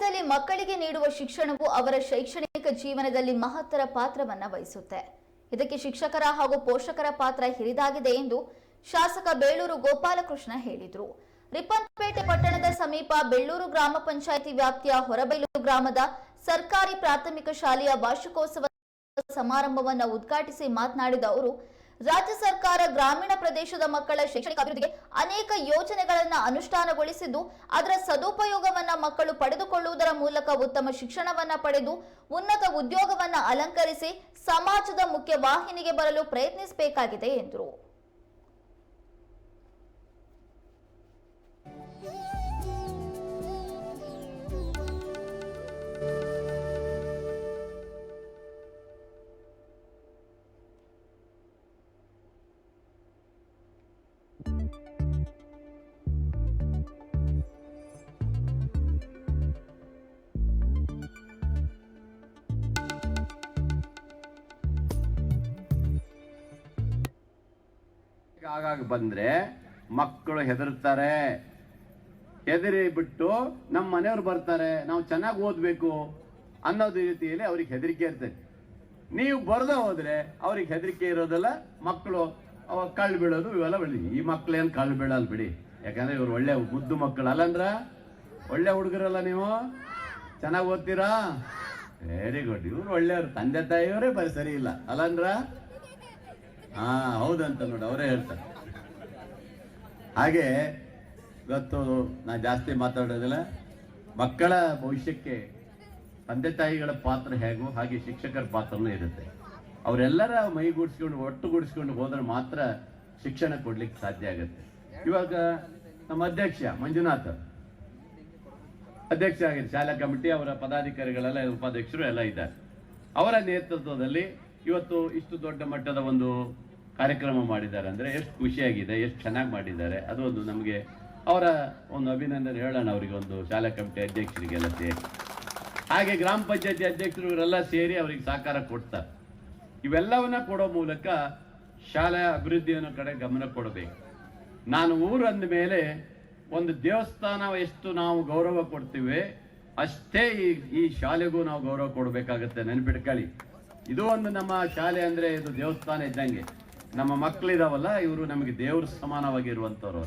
ಬಾಲ್ಯದಲ್ಲಿ ಮಕ್ಕಳಿಗೆ ನೀಡುವ ಶಿಕ್ಷಣವು ಅವರ ಶೈಕ್ಷಣಿಕ ಜೀವನದಲ್ಲಿ ಮಹತ್ತರ ಪಾತ್ರವನ್ನ ವಹಿಸುತ್ತೆ. ಇದಕ್ಕೆ ಶಿಕ್ಷಕರ ಹಾಗೂ ಪೋಷಕರ ಪಾತ್ರ ಹಿರಿದಾಗಿದೆ ಎಂದು ಶಾಸಕ ಬೇಳೂರು ಗೋಪಾಲಕೃಷ್ಣ ಹೇಳಿದರು. ರಿಪ್ಪನ್ಪೇಟೆ ಪಟ್ಟಣದ ಸಮೀಪ ಬೆಳ್ಳೂರು ಗ್ರಾಮ ಪಂಚಾಯಿತಿ ವ್ಯಾಪ್ತಿಯ ಹೊರಬೈಲು ಗ್ರಾಮದ ಸರ್ಕಾರಿ ಪ್ರಾಥಮಿಕ ಶಾಲೆಯ ವಾರ್ಷಿಕೋತ್ಸವ ಸಮಾರಂಭವನ್ನು ಉದ್ಘಾಟಿಸಿ ಮಾತನಾಡಿದ ಅವರು ರಾಜ್ಯ ಸರ್ಕಾರ ಗ್ರಾಮೀಣ ಪ್ರದೇಶದ ಮಕ್ಕಳ ಶೈಕ್ಷಣಿಕ ಅಭಿವೃದ್ಧಿಗೆ ಅನೇಕ ಯೋಜನೆಗಳನ್ನು ಅನುಷ್ಠಾನಗೊಳಿಸಿದ್ದು, ಅದರ ಸದುಪಯೋಗವನ್ನ ಮಕ್ಕಳು ಪಡೆದುಕೊಳ್ಳುವುದರ ಮೂಲಕ ಉತ್ತಮ ಶಿಕ್ಷಣವನ್ನ ಪಡೆದು, ಉನ್ನತ ಉದ್ಯೋಗವನ್ನ ಅಲಂಕರಿಸಿ ಸಮಾಜದ ಮುಖ್ಯ ವಾಹಿನಿಗೆ ಬರಲು ಪ್ರಯತ್ನಿಸಬೇಕಾಗಿದೆ ಎಂದರು. ಆಗಾಗ ಬಂದ್ರೆ ಮಕ್ಕಳು ಹೆದರ್ತಾರೆ. ಹೆದರಿ ಬಿಟ್ಟು ನಮ್ಮ ಮನೆಯವ್ರು ಬರ್ತಾರೆ. ನಾವು ಚೆನ್ನಾಗಿ ಓದ್ಬೇಕು ಅನ್ನೋದು ರೀತಿಯಲ್ಲಿ ಅವ್ರಿಗೆ ಹೆದರಿಕೆ ಇರ್ತದೆ. ನೀವು ಬರ್ದ ಹೋದ್ರೆ ಅವ್ರಿಗೆ ಹೆದರಿಕೆ ಇರೋದಲ್ಲ, ಮಕ್ಕಳು ಅವ ಕಳ್ಳು ಬೀಳೋದು, ಇವೆಲ್ಲ ಬೆಳಿ ಈ ಮಕ್ಕಳೇನು ಕಳ್ಳು ಬೀಳಲ್ಲ ಬಿಡಿ. ಯಾಕಂದ್ರೆ ಇವ್ರು ಒಳ್ಳೆ ಮುದ್ದು ಮಕ್ಕಳು ಅಲ್ಲಂದ್ರ? ಒಳ್ಳೆ ಹುಡುಗರಲ್ಲ ನೀವು? ಚೆನ್ನಾಗಿ ಓದ್ತೀರಾ? ವೆರಿ ಗುಡ್ ಇವ್ರು ಒಳ್ಳೆಯವ್ರು. ತಂದೆ ತಾಯಿಯವರೇ ಬರೀ ಸರಿ ಇಲ್ಲ. ಅಲ್ಲಂದ್ರ? ಹಾ, ಹೌದಂತ ನೋಡಿ, ಅವರೇ ಹೇಳ್ತಾರೆ. ಹಾಗೆ ಇವತ್ತು ನಾ ಜಾಸ್ತಿ ಮಾತಾಡೋದಿಲ್ಲ. ಮಕ್ಕಳ ಭವಿಷ್ಯಕ್ಕೆ ತಂದೆ ತಾಯಿಗಳ ಪಾತ್ರ ಹೇಗೋ ಹಾಗೆ ಶಿಕ್ಷಕರ ಪಾತ್ರನೂ ಇರುತ್ತೆ. ಅವರೆಲ್ಲರ ಮೈಗೂಡಿಸ್ಕೊಂಡು, ಒಟ್ಟುಗೂಡಿಸ್ಕೊಂಡು ಹೋದ್ರೆ ಮಾತ್ರ ಶಿಕ್ಷಣ ಕೊಡ್ಲಿಕ್ಕೆ ಸಾಧ್ಯ ಆಗುತ್ತೆ. ಇವಾಗ ನಮ್ಮ ಅಧ್ಯಕ್ಷ ಮಂಜುನಾಥ್ ಅಧ್ಯಕ್ಷ ಆಗಿದೆ ಶಾಲಾ ಕಮಿಟಿ, ಅವರ ಪದಾಧಿಕಾರಿಗಳೆಲ್ಲ, ಉಪಾಧ್ಯಕ್ಷರು ಎಲ್ಲ ಇದ್ದಾರೆ. ಅವರ ನೇತೃತ್ವದಲ್ಲಿ ಇವತ್ತು ಇಷ್ಟು ದೊಡ್ಡ ಮಟ್ಟದ ಒಂದು ಕಾರ್ಯಕ್ರಮ ಮಾಡಿದ್ದಾರೆ ಅಂದರೆ ಎಷ್ಟು ಖುಷಿಯಾಗಿದೆ, ಎಷ್ಟು ಚೆನ್ನಾಗಿ ಮಾಡಿದ್ದಾರೆ. ಅದು ಒಂದು ನಮಗೆ ಅವರ ಒಂದು ಅಭಿನಂದನೆ ಹೇಳೋಣ ಅವರಿಗೆ ಒಂದು ಶಾಲಾ ಕಮಿಟಿ ಅಧ್ಯಕ್ಷರಿಗೆಲ್ಲ ಸೇರಿ. ಹಾಗೆ ಗ್ರಾಮ ಪಂಚಾಯತಿ ಅಧ್ಯಕ್ಷರು ಇವರೆಲ್ಲ ಸೇರಿ ಅವರಿಗೆ ಸಹಕಾರ ಕೊಡ್ತಾರೆ. ಇವೆಲ್ಲವನ್ನ ಕೊಡೋ ಮೂಲಕ ಶಾಲೆಯ ಅಭಿವೃದ್ಧಿಯನ್ನು ಕಡೆ ಗಮನ ಕೊಡಬೇಕು. ನಾನು ಊರಂದ ಮೇಲೆ ಒಂದು ದೇವಸ್ಥಾನ ಎಷ್ಟು ನಾವು ಗೌರವ ಕೊಡ್ತೀವಿ, ಅಷ್ಟೇ ಈ ಈ ಶಾಲೆಗೂ ನಾವು ಗೌರವ ಕೊಡಬೇಕಾಗತ್ತೆ ನೆನಪಿಟ್ಕೊಳ್ಳಿ. ಇದು ಒಂದು ನಮ್ಮ ಶಾಲೆ ಅಂದರೆ ಇದು ದೇವಸ್ಥಾನ ಇದ್ದಂಗೆ. ನಮ್ಮ ಮಕ್ಕಳಿದಾವಲ್ಲ ಇವರು ನಮಗೆ ದೇವ್ರ ಸಮಾನವಾಗಿ ಇರುವಂಥವ್ರು